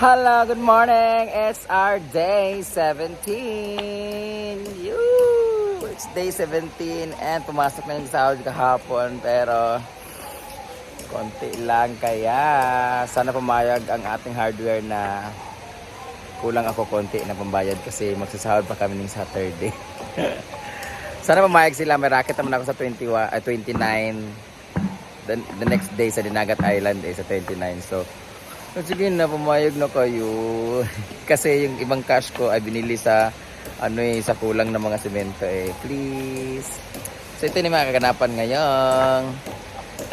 Hello, good morning. It's our day 17. Yoo! It's day 17 and pumasok na yung sahod kahapon pero konti lang kaya sana pumayag ang ating hardware na kulang ako konti na pambayad kasi magsasahod pa kami ng Saturday. sana pumayag sila. May racket naman ako sa 21, ah, 29 the, the next day sa Dinagat Island eh, sa 29. So, so sige na, pumayag na kayo. Kasi yung ibang cash ko ay binili sa ano eh, sa kulang ng mga semento eh. Please. So ito yung mga kaganapan ngayong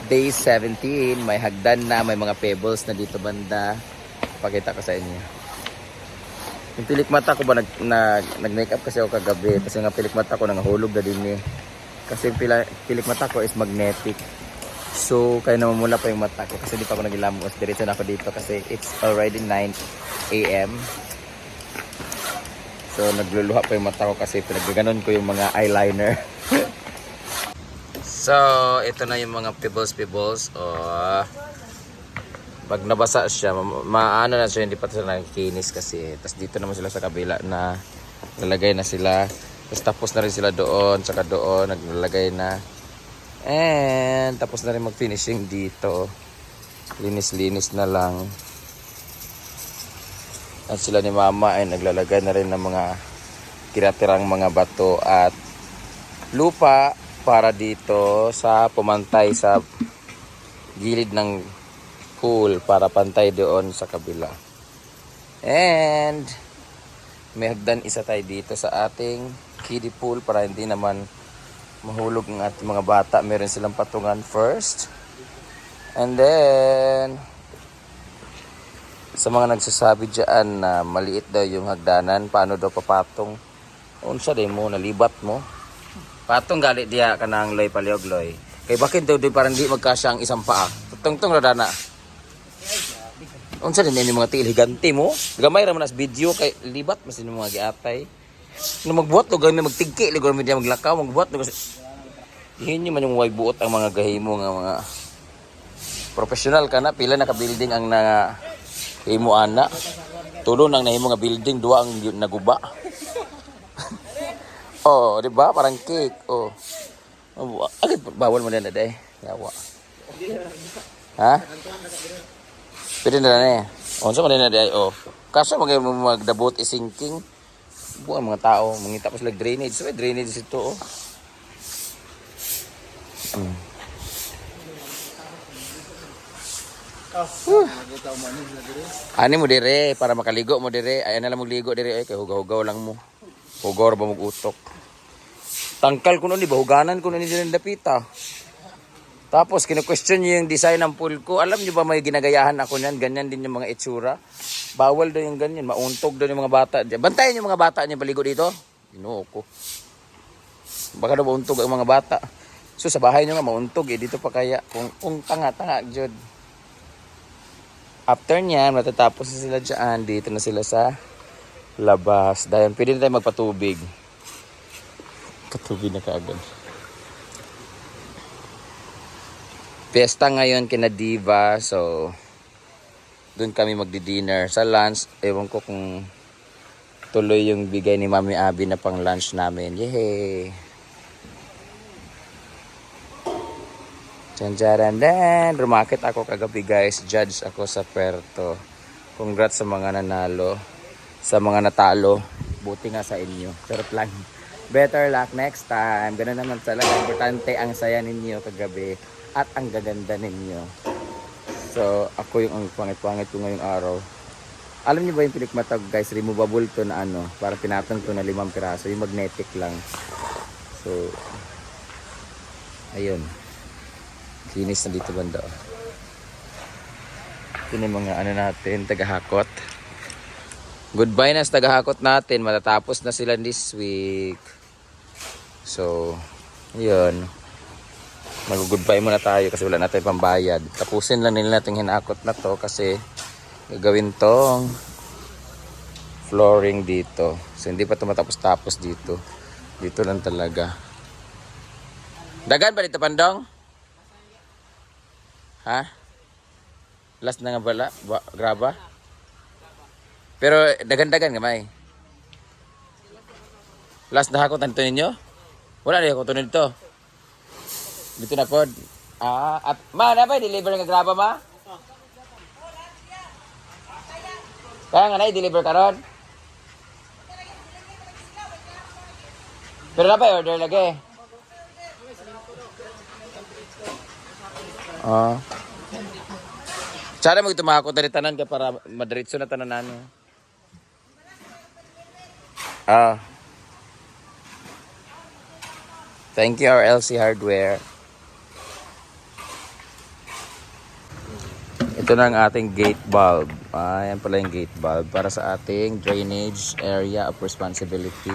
day 17. May hagdan na, may mga pebbles na dito banda. Pakita ko sa inyo. Yung pilik mata ko ba nag, nag, nag-makeup kasi ako kagabi. Kasi nga pilik mata ko nangahulog na din eh. Kasi yung pilik mata ko is magnetic. So, kaya namumula pa yung mata ko kasi di pa ako nagilamos. Diretso na ako dito kasi it's already 9 a.m. So, nagluluha pa yung mata ko kasi pinagaganon ko yung mga eyeliner. so, ito na yung mga pebbles-pebbles. Oh, pag nabasa siya, ma- maano na siya, hindi pa sila nakikinis kasi. Tapos dito naman sila sa kabila na nalagay na sila. Tapos tapos na rin sila doon, saka doon, naglalagay na. And tapos na rin mag-finishing dito. Linis-linis na lang. At sila ni mama ay naglalagay na rin ng mga tiratirang mga bato at lupa para dito sa pumantay sa gilid ng pool para pantay doon sa kabila. And may hagdan isa tayo dito sa ating kiddie pool para hindi naman mahulog ang ating mga bata. Meron silang patungan first. And then, sa mga nagsasabi dyan na maliit daw yung hagdanan, paano daw papatong? Unsa day mo, nalibat mo? Patong gali diya ka ng loy paliog loy. Kay bakit daw di parang di magkasya ang isang paa? Tungtong na dana. Unsa din yung mga tiil mo? Gamay ra man as video kay libat mas yung mga giatay. No magbuhat lugar may magtigki may diya maglakaw magbuhat lugar. Hinyo man yung way buot ang mga gahimo nga mga professional ka na pila na ka building ang na himo ana. Tulo nang nahimo nga building duwa ang naguba. oh, di ba? Parang cake. Oh. Agad bawal mo na na day. Yawa. Ha? Pwede na na eh. O, so na na oh. Kaso mag magdabot isingking. Buang mga tao, mangita pa sila drainage. So, drainage ito, oh. Mm. Ani mo dire para makaligo mo dire. Ay na lang mo ligo dire ay kay hugaw-hugaw lang mo. Hugaw ba mo utok. Tangkal ko nun, di ba? Huganan ko nun ni Dylan Dapita. Tapos, kinu-question niyo yung design ng pool ko. Alam niyo ba may ginagayahan ako niyan? Ganyan din yung mga itsura. Bawal daw yung ganyan. Mauntog daw yung mga bata. Bantayan yung mga bata niyo paligo dito. Ginoo. Baka daw mauntog ang mga bata. So, sa bahay niyo nga mauntog eh. Dito pa kaya. Kung, kung tanga-tanga, Jod. After niyan, matatapos na sila dyan. Dito na sila sa labas. Dahil pwede na tayo magpatubig. Patubig na kaagad. Fiesta ngayon kina Diva, so doon kami magdi-dinner. Sa lunch, ewan ko kung tuloy yung bigay ni Mami Abby na pang lunch namin. Yehey! Tsanjaran then, rumakit ako kagabi guys. Judge ako sa Puerto. Congrats sa mga nanalo. Sa mga natalo. Buti nga sa inyo. Pero lang. Better luck next time. Ganun naman talaga. Importante ang saya ninyo kagabi. At ang gaganda ninyo. So, ako yung ang pangit-pangit ko ngayong araw. Alam niyo ba yung pilikmatag guys, removable to na ano, para pinatong to na limang piraso, yung magnetic lang. So, ayun. Kinis na dito banda. oh. Ito yung mga ano natin, tagahakot. Goodbye na sa tagahakot natin. Matatapos na sila this week. So, yun. Mag-goodbye muna tayo kasi wala natin pambayad. Tapusin lang nila natin hinakot na to kasi gagawin tong flooring dito. So, hindi pa ito matapos-tapos dito. Dito lang talaga. Dagan ba dito, Pandong? Ha? Last na nga bala? Ba, graba? Pero dagan-dagan gamay. Last na ako tanto ninyo? Wala na ako tunod to. Dito na pod. Ah, at ma na ba deliver nga graba ma? Kaya nga na deliver karon. Pero na ba order lagi? Ah. Sana mo tumako tari tanan ka para madiretso na tanan nani. Ah. Thank you RLC Hardware. Ito na ang ating gate bulb. Ah, yan pala yung gate bulb para sa ating drainage area of responsibility.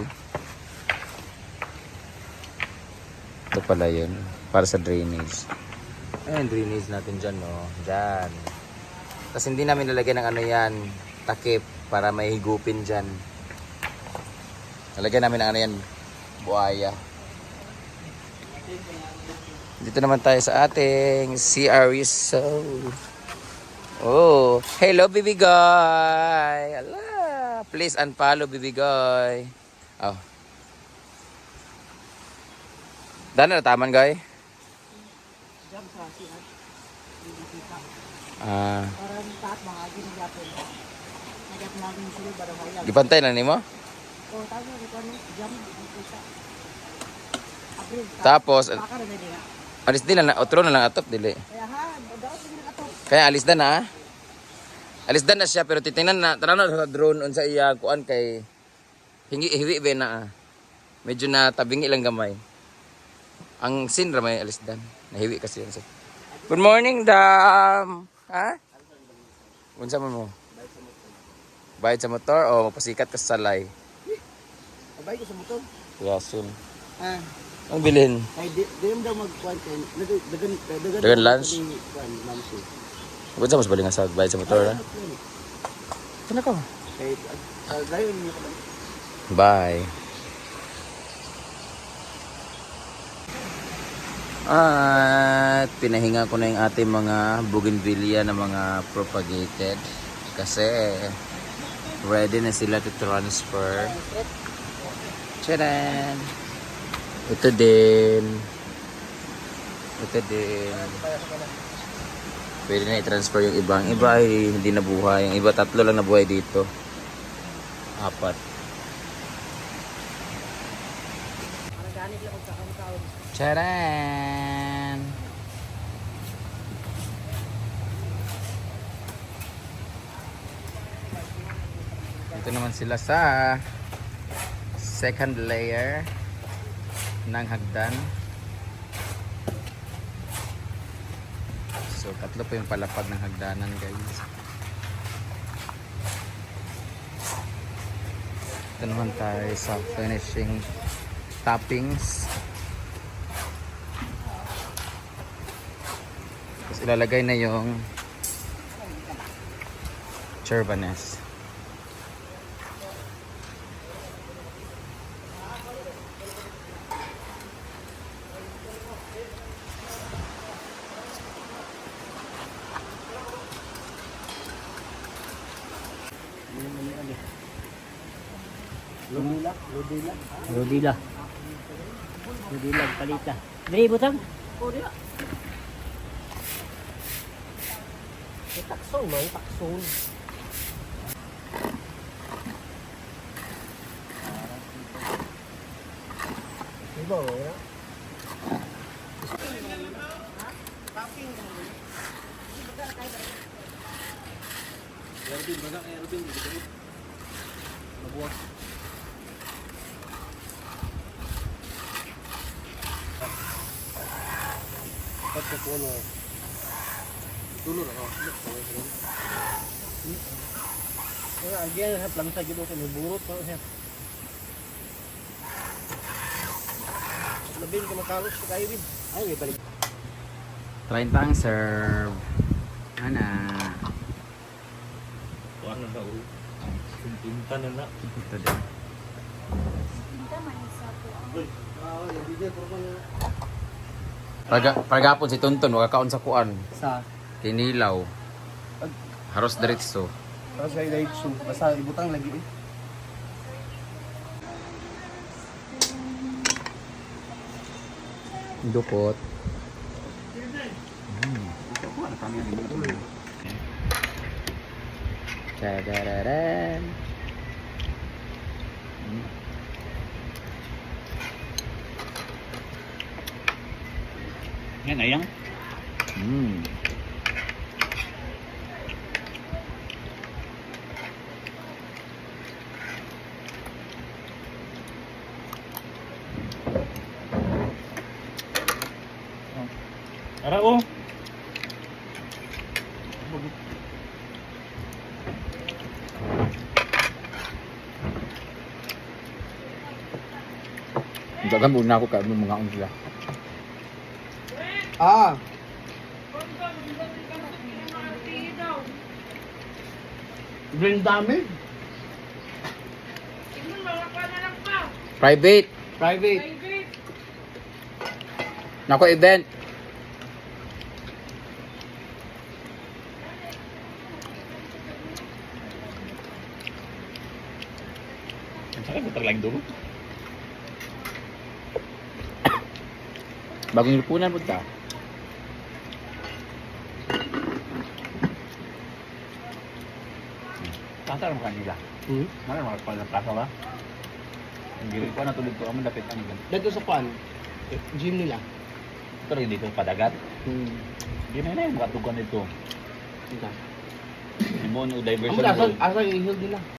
Ito pala yun. Para sa drainage. Ayan, drainage natin dyan, no? Dyan. Tapos hindi namin lalagyan ng ano yan, takip, para may higupin dyan. Lalagyan namin ng ano yan, buhaya. Dito naman tayo sa ating CR Reserve. Oh, hello baby guy. Ala, please unfollow baby guy. Oh. Dana na taman guy. Ah, gipantay na nimo. O, tayo ito ano, jam, Tapos Baka rin na otro na lang atop dili. Kaya ha, daot din na ato. Kaya alis na na. Alis na na siya pero titingnan na tanaw sa drone unsa iya kuan kay hingi hiwi ba na. ah. Medyo na tabingi lang gamay. Ang sin ra may alis dan. Nahiwi kasi yan sa. Good morning, Dam. Ha? Unsa man mo? Bayad sa motor o mapasikat ka sa salay? Abay ko sa motor. Yasun. Ah, Ang bilhin. ay di di daw magkuan kay dagan dagan. Dagan lunch? Lunch. Unsa mas balingan sa bayad sa motor ha? Kana ka? Sa. Bye. At pinahinga ko na yung ating mga bougainvillea na mga propagated kasi ready na sila to transfer. Tcharan! Ito din. Ito din. Pwede na i-transfer yung iba. Ang iba ay hindi nabuhay. Yung iba tatlo lang nabuhay dito. Apat. Charan! Ito naman sila sa second layer ng hagdan. So, tatlo po yung palapag ng hagdanan, guys. Ito naman tayo sa finishing toppings. Tapos ilalagay na yung chervanes. Ludila. Ludila. Ludila palita. Dili butang. O dia. Takson man, takson. Iba mo ya. Pagkapuno. Tulur ako. Wala, agyan sa plansa gito kay burot pa siya. Labing ka makalos sa kayo bin. Ay, may balik. 30 ang serve. Ana. Ano na ulo? Pinta na na. Ito din. Ah, yung video ko pa na. Parga, pargapon si Tonton, waka kaon sa kuan. Sa Tinilaw. Haros diretso. Tapos ay light soup. Basta ibutang lagi eh. Dukot. Tadararan. Yan, ayang. Mm. Ara oh. Dagan muna ako kaya mga ang sila. Ah! Brain damage? Private. Private. Nako event. Ang sakit butang lang dulo. Bagong lipunan po ta. Naman kanila. Hmm? Mana mga pala plaza ba? Ang gilid ko na tulog ko amo dapit ang gan. Dito sa pan, eh, gym nila. Pero hindi ko padagat. Hmm. Di na yung katugan nito. Ika. Imo no Amo diversion. asa goal. asa yung hill nila.